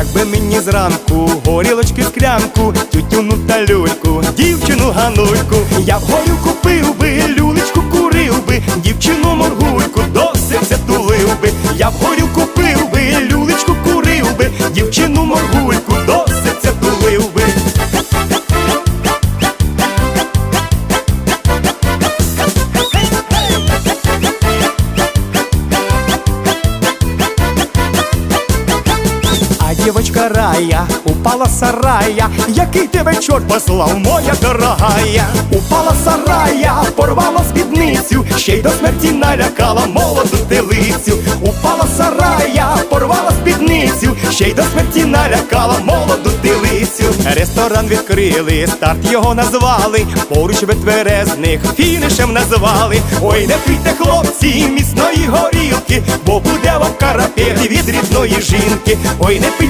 Якби мені зранку горілочки склянку, тютюну та люльку, дівчину ганульку, я б купив пив би, люлечку курив би, дівчину моргульку, до серця тулив би, я б купив пив би, люлечку курив би, дівчину моргульку, девочка Рая упала сарая Який тебе чорт послав, моя дорогая. Упала сарая, порвала спідницю Ще й до смерті налякала молоду телицю. Упала сарая, порвала спідницю Ще й до смерті налякала молоду телицю. Ресторан відкрили, старт його назвали Поруч витверезних фінішем назвали. Ой, не пийте, хлопці, міцної горілки Бо буде вам карапет від рідної жінки. Ой, не пийте